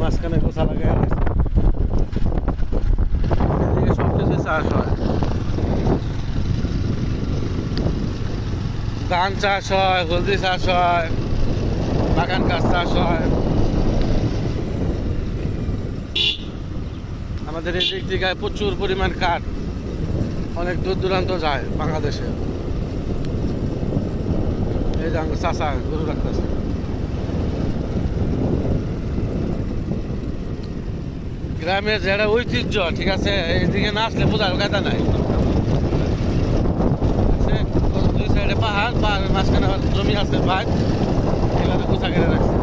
মাঝখানে গোছা লাগাই চাষ হয়। ধান চাষ হয়, হলদি চাষ হয়, বাগান গাছ চাষ হয়। আমাদের এই দিক থেকে প্রচুর পরিমাণ কাঠ। অনেক দূর দূরান্ত যায় বাংলাদেশে। এই যে চাষা গরু রাখতেছে। গ্রামের যেটা ঐতিহ্য, ঠিক আছে? এইদিকে না আসলে বোঝার কথা নাই। দুই সাইডে পাহাড় পাহাড়ের মাঝখানে জমি আছে, ভাগ। এগুলো কোথা কেটে রাখছে।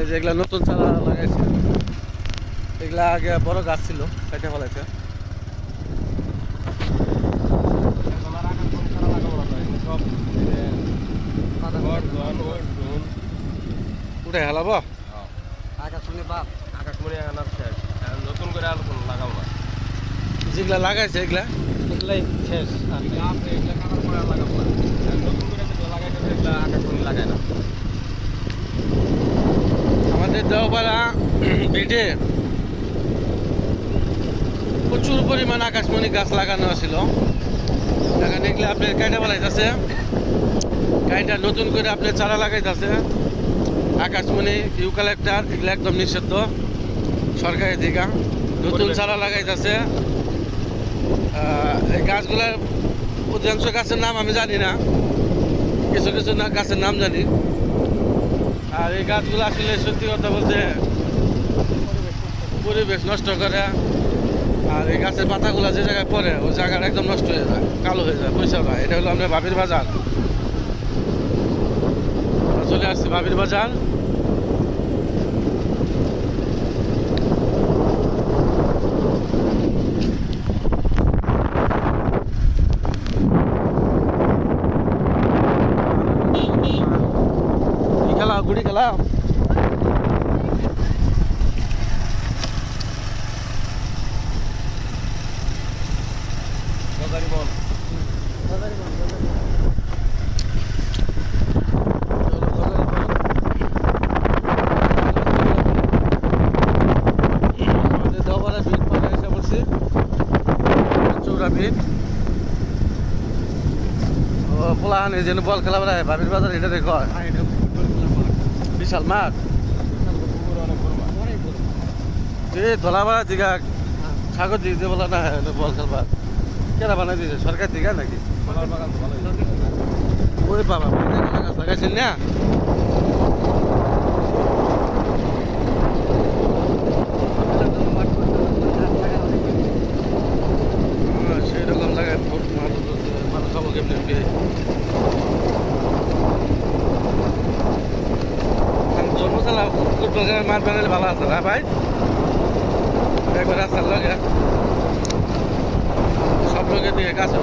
এই যে এগুলা নতুন চারা লাগাইছে। এগুলা আগে বড় গাছ ছিল, কেটে ফেলাইছে। উঠে হেলাবো? আকাশমণি বাপ। আকাশমণি আনার শেষ। এখন নতুন করে আর কোনো না। যেগুলা লাগাইছে এগুলা? এগুলাই শেষ। আর এগুলা কাটার পরে আর লাগাবো না। নতুন করে যেগুলো লাগাইতে হবে, আকাশমণি লাগায় না। আমাদের দেওপাড়া বিটে প্রচুর পরিমাণ আকাশমণি গাছ লাগানো ছিল এখন এগুলো আপনার কাইটা বলাইতেছে। কাইটা নতুন করে আপনি চারা লাগাইতেছে। আকাশমণি ইউ ইউকালেক্টার এগুলো একদম নিষিদ্ধ। সরকারি দিকা নতুন চারা লাগাইতেছে। এই গাছগুলার অধিকাংশ গাছের নাম আমি জানি না। কিছু কিছু না গাছের নাম জানি। আর এই গাছগুলো আসলে সত্যি কথা বলতে পরিবেশ নষ্ট করে। আর এই গাছের পাতাগুলো যে জায়গায় পড়ে ওই জায়গাটা একদম নষ্ট হয়ে যায় কালো হয়ে যায় পয়সা এটা হলো আমরা বাবির বাজার। চলে আসছি বাবির বাজার কি খেলা গুড়ি খেলা গজারি বন আমাদের বিট। ও পোলাহান জন্য বল খেলা বেড়ায় বাবির বাজার এটা দেখো। বিশাল মাঠ। এই ধলাপাড়া দিঘা সাগর দিক দিয়ে বলা না বল খেলবার কেনা বানাই দিয়েছে সরকার দিঘা নাকি? ওরে বাবা না? প্রথমে মার প্যানেল ভালো আছে না হ্যাঁ ভাই? একবার রাস্তার লগে। সব লোকের দিকে কাছে